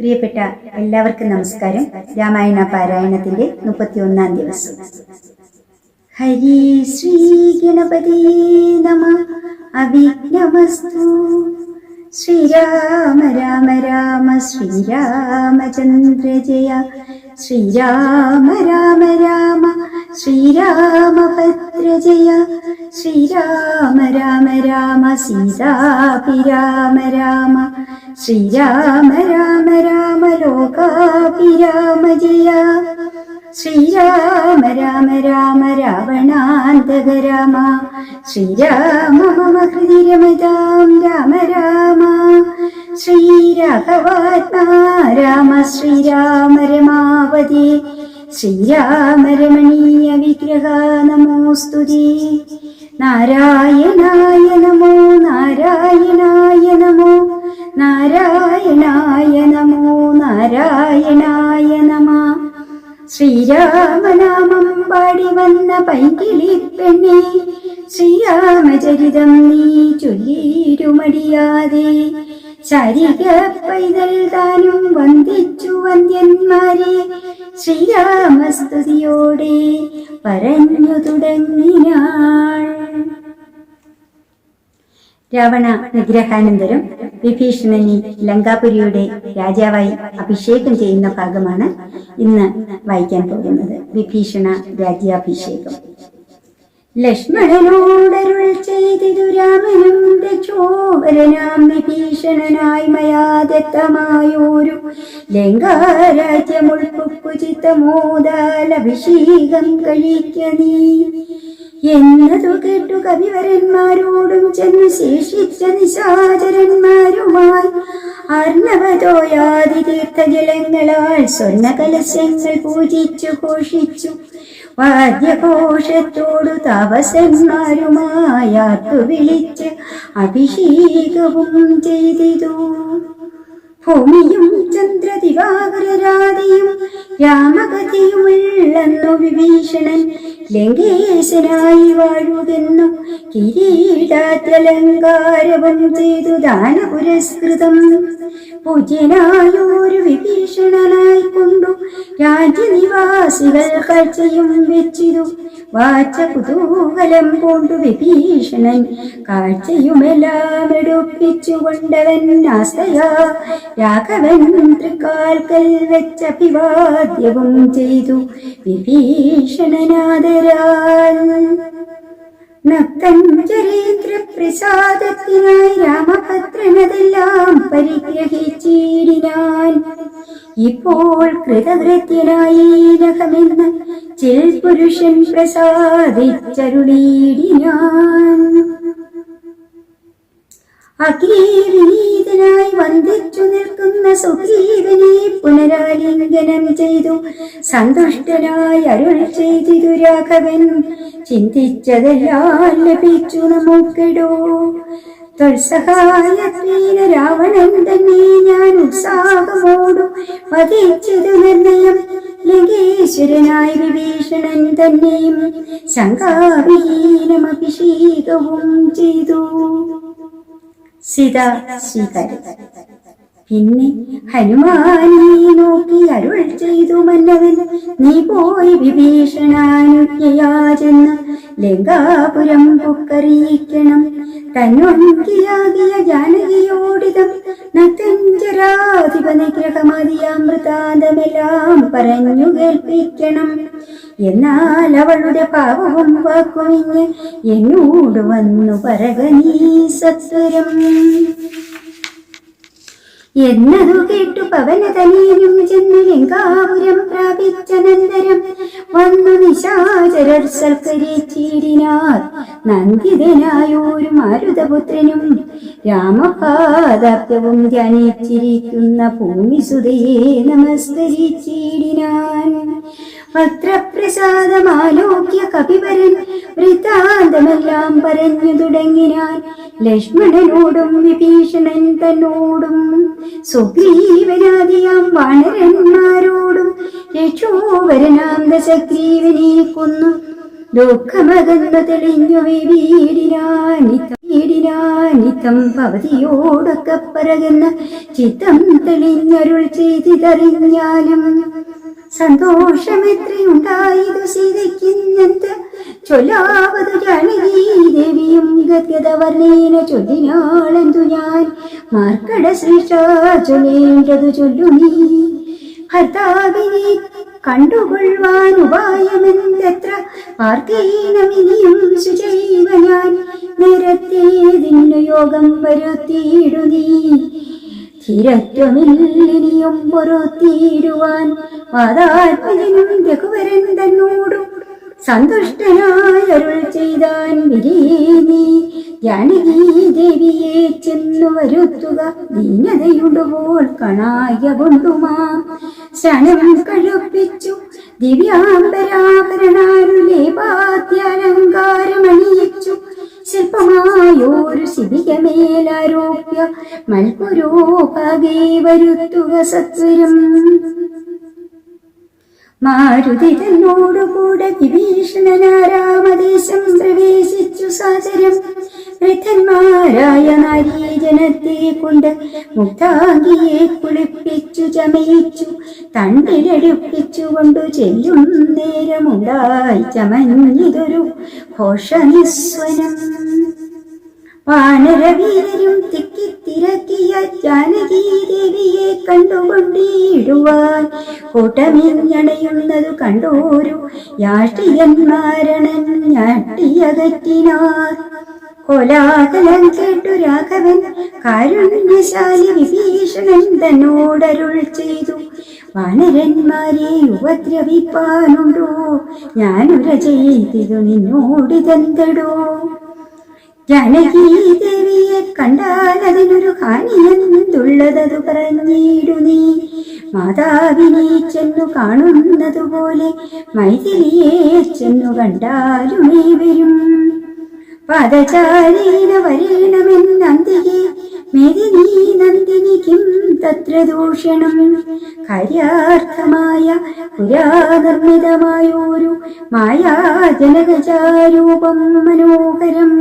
പ്രിയപ്പെട്ട എല്ലാവർക്കും നമസ്കാരം. രാമായണ പാരായണത്തിന്റെ മുപ്പത്തിയൊന്നാം ദിവസം. ഹരി ശ്രീ ഗണപതി നമ. അവിഘ്നമസ്തു. ശ്രീരാമ രാമ രാമ ശ്രീരാമചന്ദ്ര ജയ. ശ്രീരാമ രാമ രാമ ശ്രീരാമഭദ്ര ജയ. ശ്രീരാമ രാമ രാമ സീതാപി രാമ ശ്രീരാമ രാമ രാമ ലോകാഭിരാമ ജയ. ശ്രീരാമ രാമ രാമ രാവണാന്തക രാമ. ശ്രീരാമ മമ ഹൃദി രമതാം രാമ രാമ. ശ്രീരാഘവാത്മാ രാമ ശ്രീരാമ രമാവതി. ശ്രീരാമ രമണീയ വിഗ്രഹ നമോസ്തുതി. നാരായണായ നമോ നാരായണായ നമോ നാരായണായ നമോ നാരായണായ നമ ശ്രീരാമനാമം പാടി വന്ന പൈകിളി പെണ്ണെ ശ്രീരാമചരിതം നീ ചൊല്ലിരുമടിയാതെ ശാരിക പൈതൽ താനും വന്ദിച്ചു വന്ദ്യന്മാരെ. ശ്രീരാമസ്തുതിയോടെ പറഞ്ഞു തുടങ്ങിനാൾ. രാവണ നിഗ്രഹാനന്തരം വിഭീഷണനെ ലങ്കാപുരിയുടെ രാജാവായി അഭിഷേകം ചെയ്യുന്ന ഭാഗമാണ് ഇന്ന് വായിക്കാൻ പോകുന്നത്. വിഭീഷണ രാജ്യാഭിഷേകം. ലക്ഷ്മണനോടരുൾ ചെയ്തിതു രാമനും രക്ഷോവരനാം വിഭീഷണനായി മയാദത്തമായോരു ദത്തമായോരു ലങ്കാരാജ്യമുൾപ്പൊക്കു ചിത്തമോദാലഭിഷേകം കഴിക്ക നീ. എന്നതു കേട്ടു കവിവരന്മാരോടും ചെന്ന് ശേഷിച്ച നിശാചരന്മാരുമായി അർണവതോയാതി തീർത്ഥജലങ്ങളാൽ സ്വർണ കലശങ്ങൾ പൂജിച്ചു ഘോഷിച്ചു. വാദ്യഘോഷത്തോടു താപസന്മാരുമായാത്തു വിളിച്ച് അഭിഷേകവും ചെയ്തിതു. ഭൂമിയും ചന്ദ്രദിവാകരരാതിയും രാമഗതിയുമുള്ളെന്നു വിഭീഷണൻ ലങ്കേശനായി വാഴുകെന്നു കിരീടാത്യലങ്കാരവും ചെയ്തു ദാന പുരസ്കൃതം. പൂജ്യനായൊരു വിഭീഷണനായി കൊണ്ടു രാജ്യനിവാസികൾ കാഴ്ചയും വെച്ചിതു. വാച്ച കുതൂഹലം കൊണ്ടു വിഭീഷണൻ കാഴ്ചയുമെല്ലാം എടുപ്പിച്ചു കൊണ്ടവൻ തൃക്കാൽക്കൽ വെച്ച അഭിവാദ്യവും ചെയ്തു. വിഭീഷണനാദരാൽ ചരിത്ര പ്രസാദത്തിനായി രാമഭദ്രനതെല്ലാം പരിഗ്രഹിച്ചിടിനാൻ. ഇപ്പോൾ കൃതകൃത്യനായി നഖമെന്ന് ചിൽ പുരുഷൻ പ്രസാദിച്ചരുളീടിനാൻ അഗ്രീവിനീതനായി വന്ദിച്ചു നിൽക്കുന്ന സുഗ്രീവനെ പുനരാലിംഗനം ചെയ്തു. സന്തുഷ്ടനായി അരുൾ ചെയ്തിതു രാഘവൻ. ചിന്തിച്ചതെല്ലാം ലഭിച്ചു നമുക്കിടോ. തൊൽസഹായത്വീന രാവണൻ തന്നെ ഞാൻ ഉത്സാഹമോടു വധിച്ചതു നിർണയം. ലങ്കേശ്വരനായി വിഭീഷണൻ തന്നെയും ശങ്കാവിഹീനം അഭിഷേകവും ചെയ്തു. സീത സ്വീകാര്യം പിന്നെ ഹനുമാനെ നോക്കി അരുൾ ചെയ്തു മന്നവൻ നീ പോയി വിഭീഷണാനുജ്ഞയാചെന്ന് ലങ്കാപുരം പൊക്കറിയിക്കണം. തന്നൊങ്കിയാകിയ ജാനകിയോടിതം നത്തഞ്ചരാധിപനിഗ്രഹമതിയാമൃതാന്തമെല്ലാം പറഞ്ഞു കേൾപ്പിക്കണം. എന്നാൽ അവളുടെ പാവവും വാക്കുമിഞ്ഞ് എന്നോട് വന്നു പറകനീ സത്വരം. എന്നതു കേട്ടു പവനതനീനും ചെന്നു ലങ്കാപുരം പ്രാപിച്ചനന്തരം വന്നു നിശാചരർ സൽക്കരിച്ചിടിനാർ നന്ദിതനായൂരും മാരുതപുത്രനും രാമപാദാപ്യവും ധ്യാനിച്ചിരിക്കുന്ന ഭൂമിസുതയെ നമസ്കരിച്ചിടിനാൻ. വക്രപ്രസാദമാലോക്യ കപിവരൻ വൃത്താന്തമെല്ലാം പറഞ്ഞു തുടങ്ങിനാൻ ലക്ഷ്മണനോടും വിഭീഷണൻ തന്നോടും സുഗ്രീവനാദിയാം വാണരന്മാരോടും രക്ഷോവരനാം ദശഗ്രീവനെ കൊന്നു. ദുഃഖമകന്നു തെളിഞ്ഞു വീടിനാൻ പവതിയോടൊക്കെ പറകുന്ന ചിത്തം തെളിഞ്ഞരുൾ ചെയ്തിതറിഞ്ഞാലും സന്തോഷമെത്രയുണ്ടായതു സീതയ്ക്കിന്നെന്ത് ചൊല്ലാവതു ജാനകീ ദേവിയും ഗത്യത വർണേന ചൊല്ലിനാളെന്തു ഞാൻ? മാർക്കട ശ്രേഷ്ഠ ചൊല്ലേണ്ടതു ചൊല്ലു നീ. ഭർത്താവിനെ കണ്ടുകൊള്ളുവാൻ ഉപായമെന്തെത്ര? ആർക്കേനമിനിയും ഞാൻ. യോഗം വരുത്തിയിടു നീ. ധീരത്വമില്ലിനിയും പൊറുത്തിയിടുവാൻ വാദാത്മജനും രഘുവരൻ തന്നോടും സന്തുഷ്ടനായ അരുൾ ചെയ്താൻ വിരീനി ജാനകി ദേവിയെ ചെന്നു വരുത്തുക ദീനതയുണ്ടുപോൾ കണായ കൊണ്ടുമാം. ശനം കഴിപ്പിച്ചു ദിവ്യാംബരാഭരണാരുലേപാദ്യാലങ്കാരമണിയിച്ചു ശില്പമായോരു ശിബികമേലാരോപ്യ മൽപുരോപകേ വരുത്തുക സത്വരം. മാരുതി തന്നോടുകൂടെ വിഭീഷണനാരാമദേശം പ്രവേശിച്ചു സാചരം വൃദ്ധന്മാരായ നാരീജനത്തെ കൊണ്ട് മുക്താങ്കിയെ കുളിപ്പിച്ചു ചമയിച്ചു തണ്ണിലടുപ്പിച്ചു കൊണ്ടു ചെല്ലും നേരമുണ്ടായി ചമഞ്ഞിതൊരു ഘോഷനിസ്വനം. വാനരവീരരും തിക്കിത്തിരക്കിയ ജാനകീ ദേവിയെ കണ്ടുകൊണ്ടിടുവാൻ കൂട്ടമിഞ്ഞണയുന്നതു കണ്ടോരു യാഷ്ടിയന്മാരണൻ ഞാട്ടിയകറ്റിനാർ. കോലാഹലം കേട്ടു രാഘവൻ കാരുണ്യശാലി വിഭീഷണൻ തന്നോടരുൾ ചെയ്തു. വാനരന്മാരെ ഉപദ്രവിപ്പാനുണ്ടോ? ഞാനുര ചെയ്തിതു നിന്നോടിതെന്തടോ ജാനകി ദേവിയെ കണ്ടാൽ അതിനൊരു ഹാനിയെന്നുള്ളതതു പറഞ്ഞിടു നീ? മാതാവിനെ ചെന്നു കാണുന്നതുപോലെ മൈഥിലിയെ ചെന്നു കണ്ടാലുമേ വരും പാദചാരീന വരേണമെന്നന്തികെ നന്ദിനി കിം തത്ര ദൂഷണം. കാര്യാർത്ഥമായ പുരാനിർമ്മിതമായൊരു മായാജനകചാരൂപം മനോഹരം.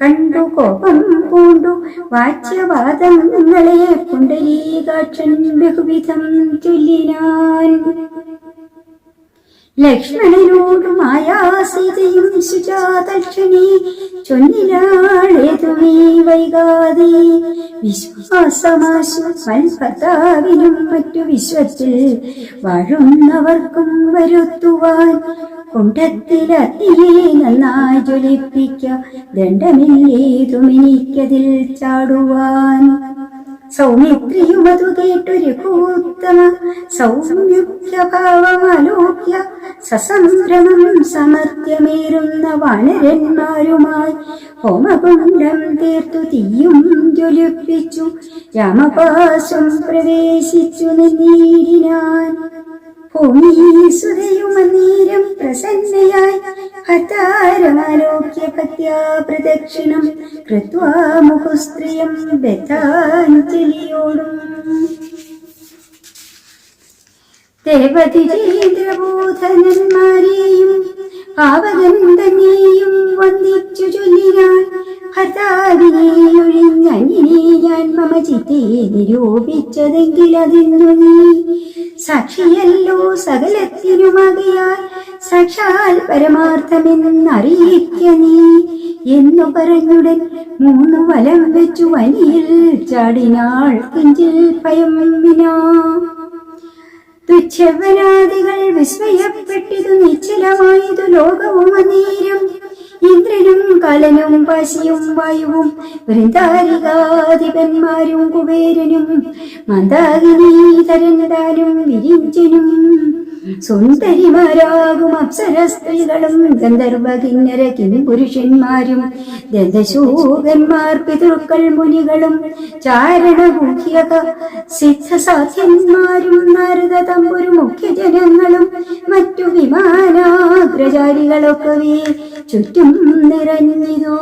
കണ്ടു കോപം പൂണ്ടു വാച്യവാദങ്ങളെ പുണ്ടരീകാക്ഷൻ ബഹുവിധം ചൊല്ലിനാൻ. ലക്ഷ്മണനോടും മായാസീതയും സുജാതക്ഷണി ചൊന്നിലാളേതുമേ വൈകാതെ. വിശ്വാസമാശു മൽഭർത്താവിനും മറ്റു വിശ്വത്തിൽ വാഴുന്നവർക്കും വരുത്തുവാൻ കുണ്ടത്തിലത്തിയെ നന്നായി ജ്വലിപ്പിക്ക ദണ്ഡമില്ലേതുമിനിക്കതിൽ ചാടുവാൻ. സൗമിത്രിയുമതു സസംഭ്രമം സമർത്ഥ്യമേറുന്ന വാനരന്മാരുമായി ഹോമകുണ്ഡം തീർത്തു തീയും ജ്വലിപ്പിച്ചു രാമപാശം പ്രവേശിച്ചു നിന്നീടിനാൻ ഭൂമീസുതയുമന്നേരം പ്രസന്നയായി. ഹതാരമാലോക്യ ഭക്യാ പ്രദക്ഷിണം ബദ്ധാഞ്ജലിയോടും ദേവതിരേന്ദ്രബോധനന്മാരെയും പാവകന്ദനെയും വന്ദിച്ചു ഭർത്താവിനെ ഒഴിഞ്ഞങ്ങിനെ ഞാൻ മമ ചിത്തെ നിരൂപിച്ചതെങ്കിൽ അതിന്നു നീ. സാക്ഷിയല്ലോ സകലത്തിനുമകയാൽ സാക്ഷാൽ പരമാർത്ഥമെന്നറിയിക്ക നീ. എന്നു പറഞ്ഞുടൻ മൂന്ന് വലം വെച്ചു വലിയിൽ ചാടിനാൾ കിഞ്ചിൽ പയം വിനാ തുച്ഛവനാദികൾ വിസ്മയപ്പെട്ടിതു നിശ്ചലമായതു ലോകവും അനേരം കലനും പശിയും വായുവും വൃന്ദാരികാധിപന്മാരും കുബേരനും മന്ദാകിനീതരന്താനും വിരിഞ്ചനും സുന്ദരിമാരാകും അപ്സര സ്ത്രീകളും ഗന്ധർവ കിന്നര പുരുഷന്മാരും ദന്തശൂകന്മാർ പിതൃക്കൾ മുനികളും ചാരണമുഖ്യക സിദ്ധസാധ്യന്മാരും നാരദ തമ്പുരു മുഖ്യജനങ്ങളും മറ്റു വിമാനാഗ്രചാരികളൊക്കെ ചുറ്റും നിറഞ്ഞിതോ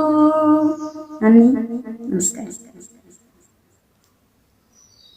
നന്ദി. നമസ്കാരം.